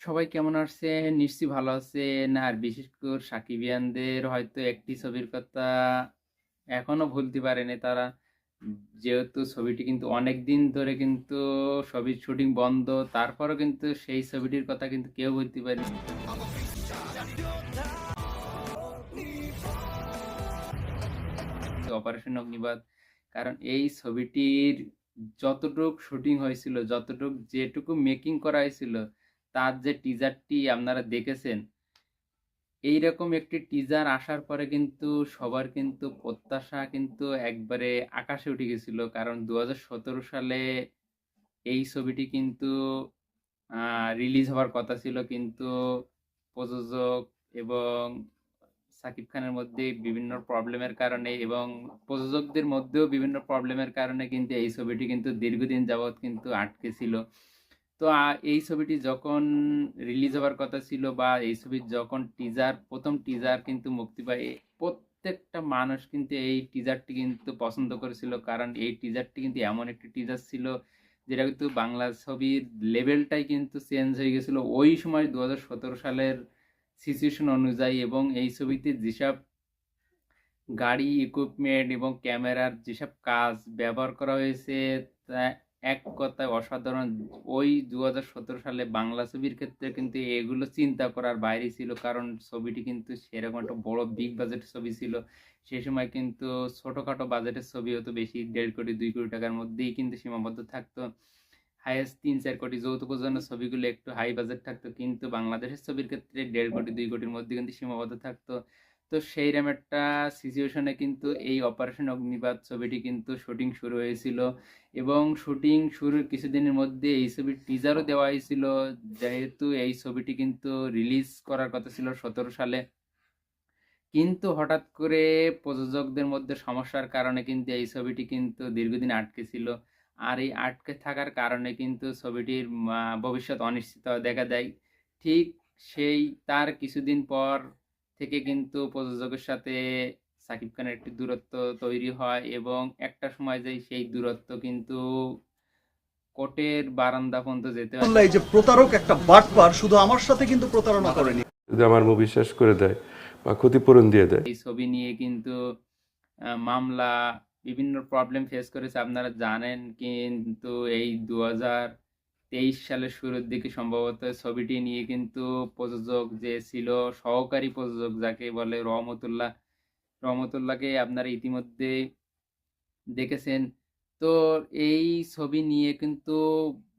সবাই কেমন আছেন? নিশ্চয়ই ভালো আছেন। আর বিশেষ করে সাকিবিয়ানদের হয়তো একটি ছবির কথা এখনও ভুলতে পারেনি তারা। যেহেতু ছবিটি কিন্তু অনেক দিন ধরে কিন্তু ছবির শুটিং বন্ধ। তারপরও কিন্তু সেই ছবিটির কথা কিন্তু কেউ ভুলতে পারেনি। অপারেশন অগ্নিবাদ। কারণ এই ছবিটির যতটুক শুটিং হয়েছিল, যতটুক যেটুকু মেকিং করা হয়েছিল, তার যে টিজারটি আপনারা দেখেছেন, এইরকম একটি টিজার আসার পরে কিন্তু সবার কিন্তু প্রত্যাশা কিন্তু একবারে আকাশে উঠে গেছিল। কারণ ২০১৭ সালে এই ছবিটি কিন্তু রিলিজ হওয়ার কথা ছিল। কিন্তু প্রযোজক এবং সাকিব খানের মধ্যে বিভিন্ন প্রবলেমের কারণে এবং প্রযোজকদের মধ্যেও বিভিন্ন প্রবলেমের কারণে কিন্তু এই ছবিটি কিন্তু দীর্ঘদিন যাবৎ কিন্তু আটকে ছিল। তো এই ছবিটি যখন রিলিজ হওয়ার কথা ছিল বা এই ছবির যখন টিজার প্রথম টিজার কিন্তু মুক্তি পায়, প্রত্যেকটা মানুষ কিন্তু এই টিজারটি কিন্তু পছন্দ করেছিল। কারণ এই টিজারটি কিন্তু এমন একটি টিজার ছিল, যেটা কিন্তু বাংলা ছবির লেভেলটাই কিন্তু চেঞ্জ হয়ে গেছিল। ওই সময় ২০১৭ সালের সিচুয়েশন অনুযায়ী এবং এই ছবিতে যেসব গাড়ি, ইকুইপমেন্ট এবং ক্যামেরার যেসব কাজ ব্যবহার করা হয়েছে, এক কথায় অসাধারণ। ওই ২০১৭ সালে বাংলা ছবির ক্ষেত্রে কিন্তু এগুলো চিন্তা করার বাইরে ছিল। কারণ ছবিটি কিন্তু সেরকম একটা বড় বিগ বাজেটের ছবি ছিল। সে সময় কিন্তু ছোটোখাটো বাজেটের ছবি হতো বেশি দেড় কোটি, দুই কোটি টাকার মধ্যেই কিন্তু সীমাবদ্ধ থাকতো। হাইয়েস্ট ৩-৪ কোটি যৌথ প্রযোজনা ছবিগুলো একটু হাই বাজেট থাকতো। কিন্তু বাংলাদেশের ছবির ক্ষেত্রে দেড় কোটি, দুই কোটির মধ্যে কিন্তু সীমাবদ্ধ থাকতো। তো সেইরকম একটা সিচুয়েশনে কিন্তু এই অপারেশন অগ্নিবাদ ছবিটি কিন্তু শুটিং শুরু হয়েছিল এবং শুটিং শুরুর কিছুদিনের মধ্যে এই ছবির টিজারও দেওয়া হয়েছিল। যেহেতু এই ছবিটি কিন্তু রিলিজ করার কথা ছিল ১৭ সালে। কিন্তু হঠাৎ করে প্রযোজকদের মধ্যে সমস্যার কারণে কিন্তু এই ছবিটি কিন্তু দীর্ঘদিন আটকে ছিল। আর এই আটকে থাকার কারণে কিন্তু ছবিটির ভবিষ্যৎ অনিশ্চিত দেখা দেয়। ঠিক সেই, তার কিছুদিন পর থেকে কিন্তু প্রযোজকের সাথে সাকিব খানের একটি দূরত্ব তৈরি হয় এবং একটা সময় যে সেই দূরত্ব কিন্তু কোর্টের বারান্দা পর্যন্ত যেতে হয়। বললা এই যে প্রতারক একটা বাটপার শুধু আমার সাথে কিন্তু প্রতারণা করেনি। যদি আমার মুভি শেষ করে দেয় বা ক্ষতিপূরণ দিয়ে দেয়। এই ছবি নিয়ে কিন্তু মামলা বিভিন্ন প্রবলেম ফেস করেছে। আপনারা জানেন কিন্তু এই ২০২৩ সালের শুরুর দিকে সম্ভবত ছবিটি নিয়ে কিন্তু প্রযোজক যে ছিল সহকারী প্রযোজক যাকে বলে রহমতুল্লাহ, রহমতুল্লাহকে আপনারা ইতিমধ্যে দেখেছেন। তো এই ছবি নিয়ে কিন্তু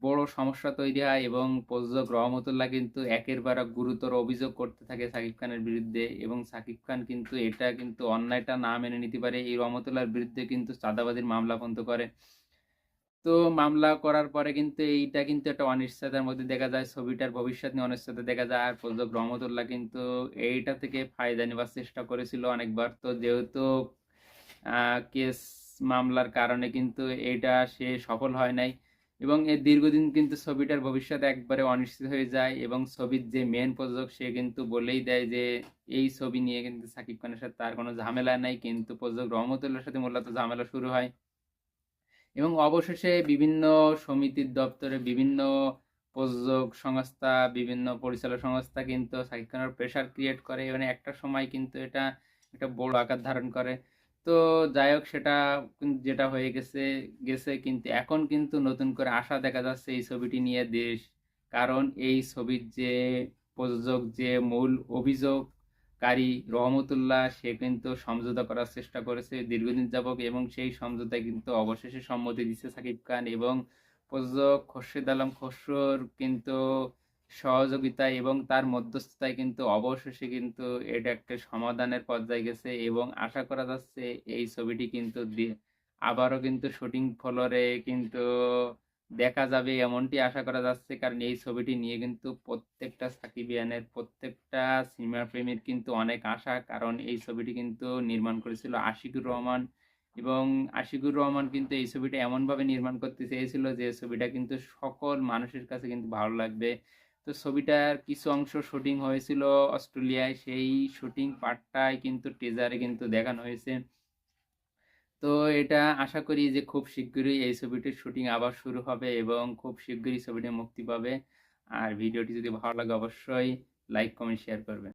বড় সমস্যা তৈরি হয় এবং প্রযোজক রহমতুল্লাহ কিন্তু একের এক গুরুতর অভিযোগ করতে থাকে সাকিব খানের বিরুদ্ধে এবং সাকিব খান কিন্তু এটা কিন্তু অন্যায়টা না মেনে নিতে পারে এই রহমতুল্লাহর বিরুদ্ধে কিন্তু চাঁদাবাজির মামলা পর্যন্ত করে। তো মামলা করার পরে কিন্তু এইটা কিন্তু একটা অনিশ্চয়তার মধ্যে দেখা যায়। ছবিটার ভবিষ্যৎ নিয়ে অনিশ্চয়তা দেখা যায়। আর প্রযোজক রহমতুল্লাহ কিন্তু এইটা থেকে ফায়দা নেবার চেষ্টা করেছিল অনেকবার। তো যেহেতু কেস মামলার কারণে কিন্তু এইটা সে সফল হয় নাই এবং এর দীর্ঘদিন কিন্তু ছবিটার ভবিষ্যৎ একবারে অনিশ্চিত হয়ে যায় এবং ছবির যে মেন প্রযোজক সে কিন্তু বলেই দেয় যে, এই ছবি নিয়ে কিন্তু সাকিব খানের সাথে তার কোনো ঝামেলা নাই। কিন্তু প্রযোজক রহমতুল্লাহর সাথে মূলত ঝামেলা শুরু হয়। এবং অবশেষে বিভিন্ন সমিতির দপ্তরে বিভিন্ন প্রযোজক সংস্থা, বিভিন্ন পরিচালক সংস্থা কিন্তু সাকিব খানের প্রেশার ক্রিয়েট করে। মানে একটা সময় কিন্তু এটা একটা বড় আকার ধারণ করে। তো যাই হোক সেটা যেটা হয়ে গেছে, গেছে কিন্তু এখন কিন্তু নতুন করে আশা দেখা যাচ্ছে এই ছবিটি নিয়ে দেশ। কারণ এই ছবির যে প্রযোজক যে মূল অভিযোগকারী রহমতুল্লাহ, সে কিন্তু সমঝোতা করার চেষ্টা করেছে। দীর্ঘদিন যাবক এবং সেই সমঝোতায় কিন্তু অবশেষে সম্মতি দিচ্ছে সাকিব খান এবং প্রযোজক খোরশেদ আলম খসরুর কিন্তু সহযোগিতায় এবং তার মধ্যস্থতায় কিন্তু অবশেষে কিন্তু এটা একটা সমাধানের পর্যায়ে গেছে এবং আশা করা যাচ্ছে এই ছবিটি কিন্তু আবারও কিন্তু শুটিং ফ্লোরে কিন্তু দেখা যাবে, এমনটি আশা করা যাচ্ছে। কারণ এই ছবিটি নিয়ে কিন্তু প্রত্যেকটা সাকিবিয়ানের, প্রত্যেকটা সিনেমা প্রেমীর কিন্তু অনেক আশা। কারণ এই ছবিটি কিন্তু নির্মাণ করেছিল আশিকুর রহমান এবং আশিকুর রহমান কিন্তু এই ছবিটা এমনভাবে নির্মাণ করতে চেয়েছিল যে ছবিটা কিন্তু সকল মানুষের কাছে কিন্তু ভালো লাগবে। তো ছবিটার কিছু অংশ শুটিং হয়েছিল অস্ট্রেলিয়ায়। সেই শুটিং পার্টটাই কিন্তু টিজারে কিন্তু দেখানো হয়েছে। তো এটা আশা করি যে খুব শীঘ্রই এই ছবিটির শুটিং আবার শুরু হবে এবং খুব শীঘ্রই ছবিটি মুক্তি পাবে। আর ভিডিওটি যদি ভালো লাগে অবশ্যই লাইক, কমেন্ট শেয়ার করবেন